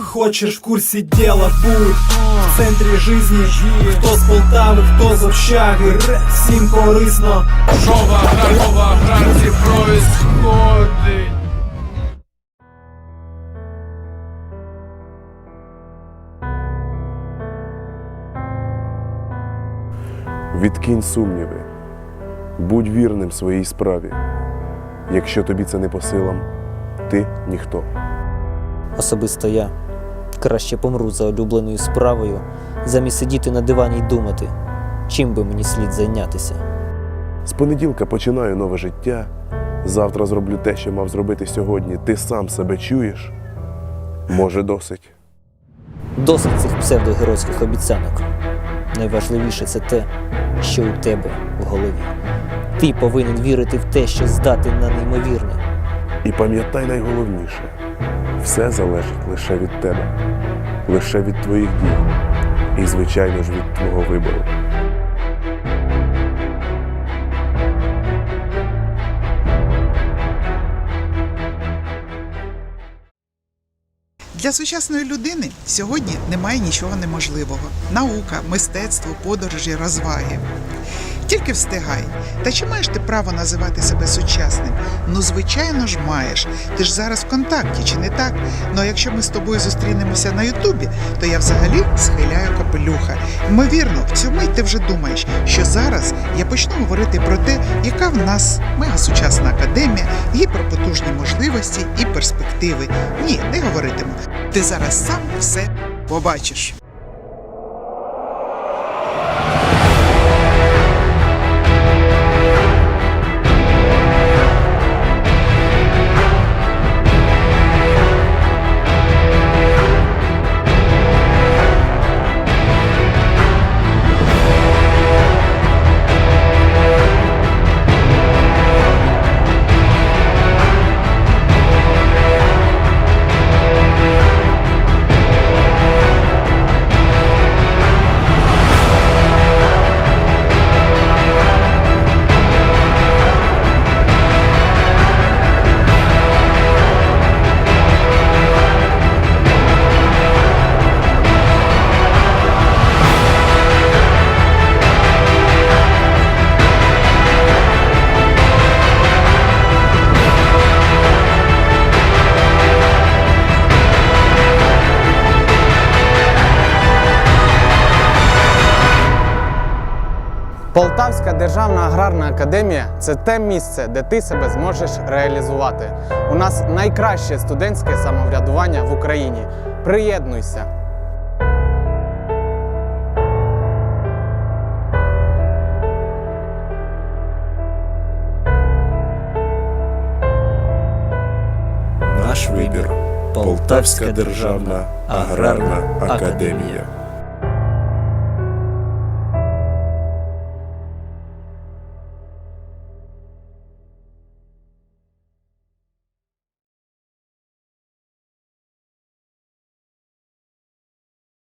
Хочешь в курсе дела, будь в центрі жизни Хто з Полтави, хто з общаги Всім корисно Що в аграрному аграрці происходить? Відкинь сумніви, будь вірним своїй справі. Якщо тобі це не по силам, ти ніхто. Особисто я краще помру за улюбленою справою, замість сидіти на дивані й думати, чим би мені слід зайнятися. З понеділка починаю нове життя. Завтра зроблю те, що мав зробити сьогодні. Ти сам себе чуєш? Може, досить. Досить цих псевдогеройських обіцянок. Найважливіше це те, що у тебе в голові. Ти повинен вірити в те, що здатен на неймовірне. І пам'ятай найголовніше: все залежить лише від тебе, лише від твоїх дій і, звичайно ж, від твого вибору. Для сучасної людини сьогодні немає нічого неможливого. Наука, мистецтво, подорожі, розваги. Тільки встигай. Та чи маєш ти право називати себе сучасним? Ну, звичайно ж, маєш. Ти ж зараз в контакті, чи не так? Ну а якщо ми з тобою зустрінемося на Ютубі, то я взагалі схиляю капелюха. Ймовірно, в цю мить ти вже думаєш, що зараз я почну говорити про те, яка в нас мегасучасна академія, гіперпотужні можливості і перспективи. Ні, не говоритиму. Ти зараз сам все побачиш. Полтавська державна аграрна академія це те місце, де ти себе зможеш реалізувати. У нас найкраще студентське самоврядування в Україні. Приєднуйся! Наш вибір Полтавська державна аграрна академія.